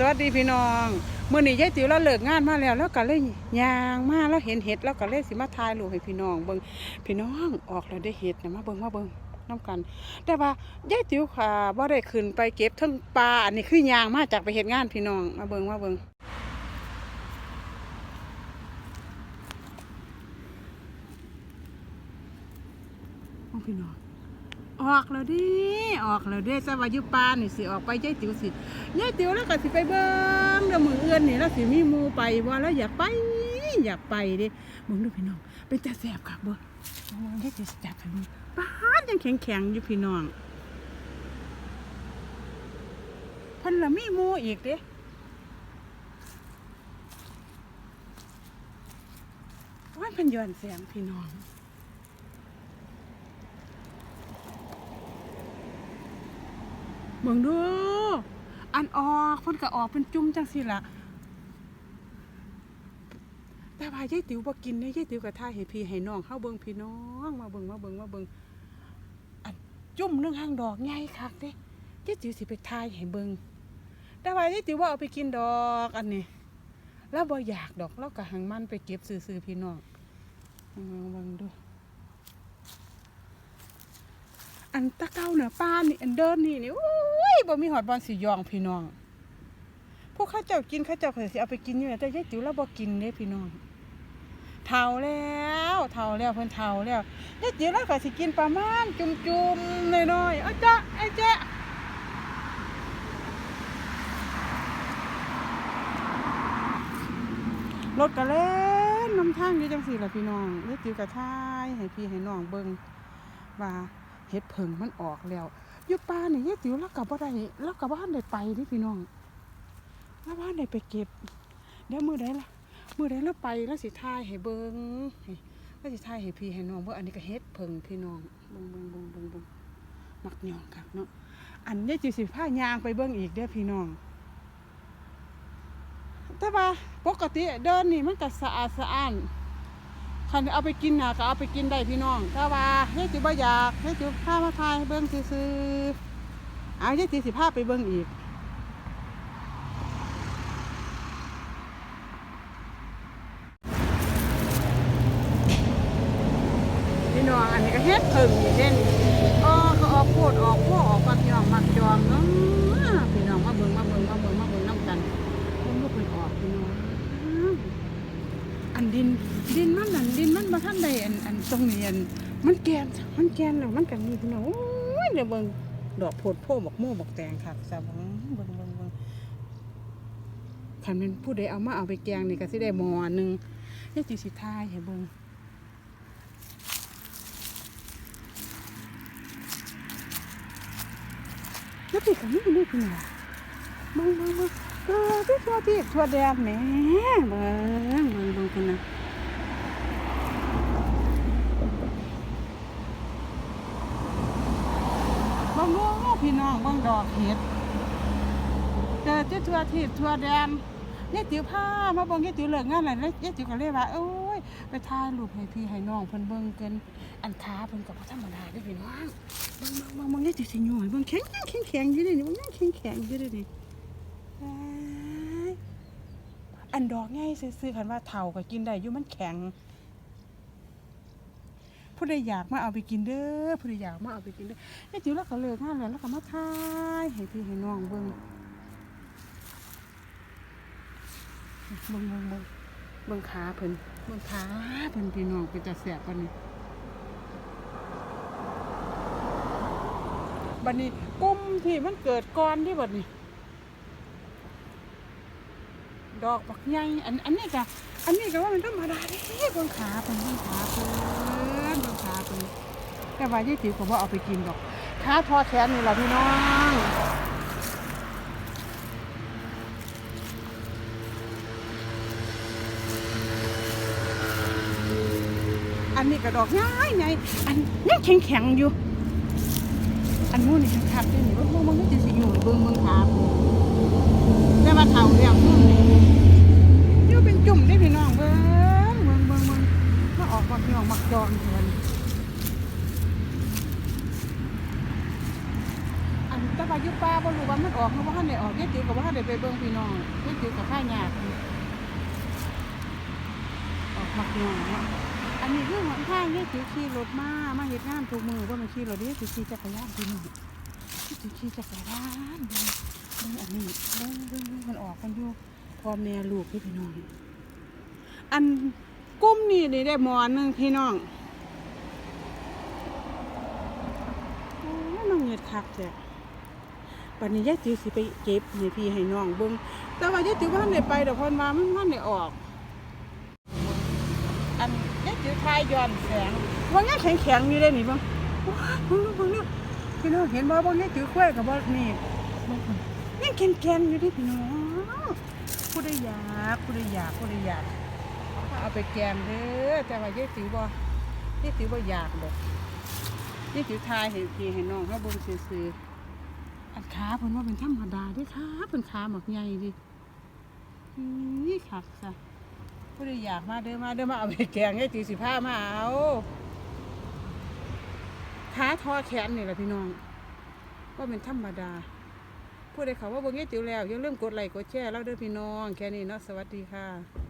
สวัสดีพี่น้องเมื้อนี้ยายติ๋วเราเลิกงานมาแล้ว แล้วก็เลยยางมาแล้วเห็นเห็ดแล้วก็เลยสิมาถ่ายรูปให้พี่น้องเบิ่งพี่น้องออกแล้วได้เห็ดนะมาเบิ่งมาเบิ่งน้ำกัน แต่ว่ายายติ๋วค่ะบ่ได้ขึ้นไปเก็บทั้งปลาอันนี้คือยางมาจากไปเฮ็ดงานพี่น้องมาเบิ่งมาเบิ่งพี่น้อง ออกแล้วดิออกแล้วด้สวาอยุปานนี่สิออกไปยายติ๋วสิยายติ๋วแล้วก็สิไปเบิ่งเดี๋ยวมือเอื้อนนี่แล้วสิมีมูไปบ่แล้วอยากไปอยากไปด้มึงดูพี่น้องเป็นแต่แสบคักบ่มึงยายติ๋วสิจับให้มึงป้านยังแข็งแข็งๆอยู่พี่น้องพันละมีมูอีกเด้ว่าพันย้อนแสงพี่น้อง เบิ่งดู อันออกคนก็ออกเป็นจุ่มจังสิละแต่ว่ายายติ๋วบ่กินเด้ยยายติ๋วก็ท่าให้พี่ให้น้องเฮาเบิ่งพี่น้องมาเบิ่งมาเบิ่งมาเบิ่งอันจุ่มนึงหางดอกใหญ่คักเด้ยายติ๋วสิไปทายให้เบิ่งแต่ว่ายายติ๋วบ่เอาไปกินดอกอันนี้แล้วบ่อยากดอกเราก็หังมันไปเก็บซื่อๆพี่น้องเอามาเบิ่งดูอันตะเก้าเน่ะป้านี่อันเดินนี่นี่โอ้ย บ่มีหอดบอลสียองพี่น้อง พวกข้าเจ้ากินข้าเจ้าก็สิเอาไปกินอยู่แต่ยายติ๋วเราบ่กินเด้พี่น้องเฒ่าแล้วเฒ่าแล้วเพิ่นเฒ่าแล้วยายติ๋วเราก็สิกินประมาณจุ่มๆน้อยๆเอาจ้ะไอ้เจ๊รถก็เล่นนำทางอยู่จังซี่ละพี่น้องเยายติ๋วก็ทายให้พี่ให้น้องเบิ่งว่าเห็ดเผิงมันออกแล้ว อยู่ป่านี่ยายติ๋วแล้วกับบ่ได้แล้วกับบ้านได้ไปนี่พี่น้องแล้วบ้านได้ไปเก็บเดี๋ยวมือใดล่ะมือใดแล้วไปแล้วสิทายให้เบิงให้แล้วสิทายให้พี่ให้น้องเบิ่งอันนี้ก็เห็ดเผิงพี่น้องเบิ่งเบิ่งเบิ่งเบิ่งเบิ่งมักยองคักเนาะอันนี้จิสิผ้ายางไปเบิ่งอีกเด้อพี่น้อง แต่ว่าปกติเดินนี่มันก็สะอาดสะอ้าน คันเอาไปกินน่ะก็เอาไปกินได้พี่น้องถ้าว่าเฮ้ยจิบ่อยากเฮ้ยจิพามาทายเบิ่งซื่อๆเอาเฮ้ยจิสิพาไปเบิ่งอีกพี่น้องอันนี้ก็เฮ็ดเพิ่งนี่เด่นอ๋อก็ออกโพดออกพวกออกปักยองมักจองเนาะพี่น้องมาเบิ่งมาเบิ่งมาเบิ่งมาเบิ่งน้ำกันเบิ่งว่าเพิ่นออกพี่น้อง อันดินดินมันนั่นดินมันมาทันใดอันอันตรงนี้อันมันแกนมันแกนแล้วมันกันนี่พี่น้องโอ้ยเดี๋ยวเบิ่งดอกโพดโพบักโม่บักแตงค่ะสาเบิ่งเบิ่งเบิ่งเบิ่งคันเป็นผู้ใดเอามาเอาไปแกงนี่ก็สิได้หม้อหนึงเนี่ยจิสิทายให้เบิ่งแล้วพี่ก็นี่นี่พี่น้องเบิ่งเบิ่งเบิ่ง เออพี่ทั่วพี่ทั่วแดงแหมเบิ่งเบิ่งเบิ่งพุ่นนะบางโง่พี่น้องบางดอกเห็ดเจอเจ้าทั่วทิศทั่วแดนยายติ๋วพามาเบิ่งยายติ๋วเลิกงานแล้วยายติ๋วก็เลยว่าโอ้ยไปถ่ายรูปให้พี่ให้น้องเพิ่นเบิ่งเกินอันขาเพิ่นก็บ่ธรรมดาเด้พี่น้องบิ่งบิ่งบิ่งเบิ่ติ๋วสิย่อยบิ่งแข็งแข็งแข็งอยู่เด้นี่บิ่งแข็งแข็งอยู่เด้นี่ อันดอกง่ายซื่อๆคันว่าเฒ่าก็กินได้อยู่มันแข็ง ผู้ใดอยากมาเอาไปกินเด้อผู้ใดอยากมาเอาไปกินเด้อยายจิ๋วแล้วก็เลิกงานแล้วแล้วก็มาทายให้พี่ให้น้องเบิ่งเบิ่งเบิ่งเบิ่งเบิ่งขาเพิ่นเบิ่งขาเพิ่นพี่น้องเป็นตาแสบปานนี้บัดนี้กลุ่มที่มันเกิดก่อนที่บัดนี้ ดอกบักใหญ่อันอันนี้ก็อันนี้ก็ว่ามันธรรมดาเด้บิ่งขาเพิ่นบิ่งขาเพิ่นบิ่งขาเพิ่นแต่ว่ายายติ๋วก็บ่เอาไปกินดอกขาทอแขนนี่ล่ะพี่น้องอันนี้ก็ดอกง่ายไงอันยังแข็งแข็งอยู่ อันนู้นนี่คักๆเด้นี่เบิ่งเบิ่งเบิ่งจะสิอยู่เบิ่งเบิ่งขาเพิ่น แต่ว่าเฒ่าแล้วนู่นนี่อยู่เป็นจุ่มได้พี่น้องเบิ้งเบิ้งเบิ้งเบิ้งมาออกมาพี่น้องมักจองเถื่อนอันแตะวายอยู่ป่าบ่รู้ว่ามันออกหรือว่าทันได้ออกยายติ๋วก็บ่ทันได้ไปเบิ่งพี่น้องยายติ๋วก็ค่าหยากออกมักน้อยเนอันนี้คือหนทางยายติ๋วขี่รถมามาเฮ็ดงานทุกมือบ่แม่นขี่รถเยายติ๋วขี่จักรยานพี่น้อง ยายติ๋วขี่จักรยานเบิ่งอันนี้เบิ่งเบิ่งมันออกกันอยู่พ่อแม่ลูกพี่พี่น้องอันกลุ่มนี้นี่ได้หมอหนึงพี่น้องโอ้ยมันเงิดคักแท้ปันนี้ยายจิ๋วสิไปเก็บให้พี่ให้น้องเบิ่งแต่ว่ายายจิ๋วบ่ทันได้ไปดอกเพิ่นว่ามันบ่ทันได้ออก อันยายจิ๋วทายย้อนแสงว่ายังแข็งๆอยู่เลยนี่เบิ่งว้าเบิ่งดูเบิ่งดู พี่น้องเห็นบ่บ่ยายจิ๋วควยกับบ่นี่เบิ่งเพิ่นยังแข็งๆอยู่เดิพี่น้องผู้ใดอยากผู้ใดอยากผู้ใดอยากเอาไปแกงเด้อแต่ว่ายายจิ๋วบ่ยายจิ๋วบ่อยากดอกนี่ถือทายให้พี่ให้น้องเขาบ่ซื่อๆอันขาเพิ่นว่าเป็นธรรมดาเด้อค่ะเพิ่นขาหมักใหญ่ดินี่คักซะผู้ใดอยากมาเด้อมาเด้อมาเอาไปแกงให้ตีสิผ้ามาเอา ขาทอแขนนี่แหละพี่น้อง ว่าเป็นธรรมดา พูดไดเขาว่าบิ่งให้ติ๋วแล้วอย่าลืมกดไลค์กดแชร์แล้วเด้อพี่น้อง แค่นี้เนาะสวัสดีค่ะ